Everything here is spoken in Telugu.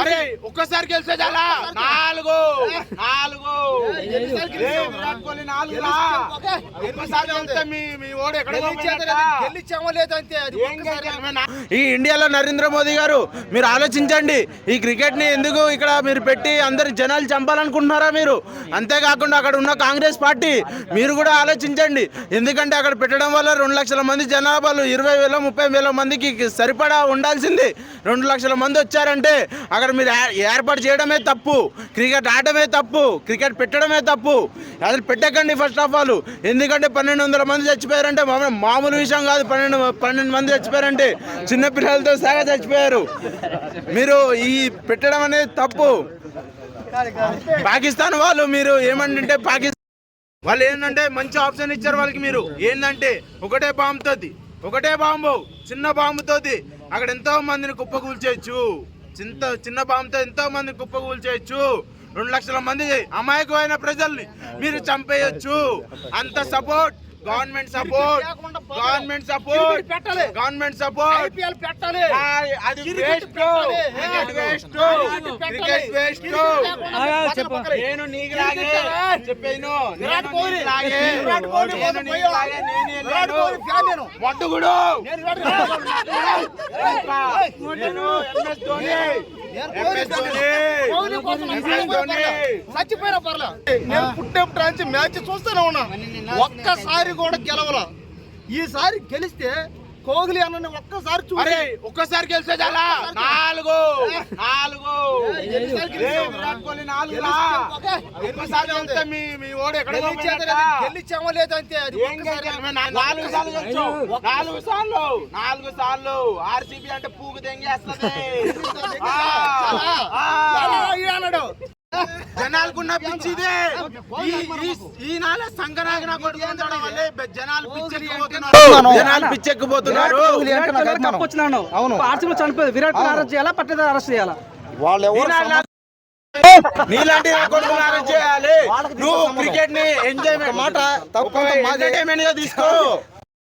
అరే ఒక్కసారి గెలిస్తే చాలా నాలుగు. నాలుగు. విరాట్ కోహ్లీ నాలుగు రా. ఒక్కసారి గెలిస్తే మీ మీ ఓడు ఎక్కడ గెలిచామో లేదో అంతే ఈ ఇండియాలో నరేంద్ర మోదీ గారు మీరు ఆలోచించండి ఈ క్రికెట్ని ఎందుకు ఇక్కడ మీరు పెట్టి అందరి జనాలు చంపాలనుకుంటున్నారా మీరు? అంతేకాకుండా అక్కడ ఉన్న కాంగ్రెస్ పార్టీ మీరు కూడా ఆలోచించండి. ఎందుకంటే అక్కడ పెట్టడం వల్ల రెండు లక్షల మంది జనాభాలు ఇరవై వేల ముప్పై వేల మందికి సరిపడా ఉండాల్సింది. రెండు లక్షల మంది వచ్చారంటే అక్కడ మీరు ఏర్పాటు చేయడమే తప్పు. క్రికెట్ ఆడమే తప్పు. క్రికెట్ పెట్టడమే తప్పు. అసలు పెట్టకండి ఫస్ట్ ఆఫ్ ఆల్ ఎందుకంటే పన్నెండు వందల మంది చచ్చిపోయారంటే మామూలు మామూలు విషయం కాదు. పన్నెండు పన్నెండు మంది చచ్చిపోయారంటే చిన్న పిల్లలతో సగా చచ్చిపోయారు. మీరు ఈ పెట్టడం అనేది తప్పు. పాకిస్తాన్ వాళ్ళు మీరు ఏమంటే పాకిస్తాన్ వాళ్ళు ఏంటంటే మంచి ఆప్షన్ ఇచ్చారు వాళ్ళకి మీరు. ఏంటంటే ఒకటే బాంబుతోది ఒకటే బాంబు చిన్న బాంబుతోది అక్కడ ఎంతో మందిని కుప్ప కూల్చేయచ్చు చిన్న చిన్న బాంబుతో ఎంతో మందిని కుప్ప కూల్చేయచ్చు రెండు లక్షల మంది అమాయకమైన ప్రజల్ని మీరు చంపేయచ్చు. అంత support government support government support పెట్టాలి. Government support. ఐపీఎల్ పెట్టాలి. అది క్రికెట్ వేస్ట్. పెట్టాలి. Cricket waste. Cricket waste. నేను నీకులాగే చెప్పేను. విరాట్ నేను కోహ్లీ. నీకులాగే విరాట్ కోహ్లీ నేను చచ్చిపోయినా పర్లా నేను పుట్టినప్పటి నుంచి మ్యాచ్ చూస్తూనే ఉన్నా ఒక్కసారి కూడా గెలవల ఈసారి గెలిస్తే కోహ్లీ అన్న ఒక్కసారి చూసి ఒక్కసారి గెలిస్తే చాలా నాలుగు నాలుగు? విరాట్ కోహ్లీ నాలుగు మీ మీ ఓడు ఎక్కడ గెలిచామో లేదో అంతే నాలుగు సార్లు. నాలుగు సార్లు. నాలుగు సార్లు. ఆర్సీబీ అంటే పూగు తెంగేస్తుంది జనాలకున్న పిచ్చి ఇదే. ఈ- ఈ- ఈ నాల సంగనాగిన వల్లే జనాలు పిచ్చెక్కిపోతున్నారు జనాలు పిచ్చెక్కిపోతున్నారు. అవును. ఆర్సీబీ చనిపోయింది విరాట్ కోహ్లీ అరెస్ట్ చేయాలా? అరెస్ట్ చేయాలా? వాళ్ళు నీలాంటి చేయాలి. నువ్వు క్రికెట్ని ఎంజాయ్ మాట ఎంటర్టైన్మెంట్గా తీసుకో.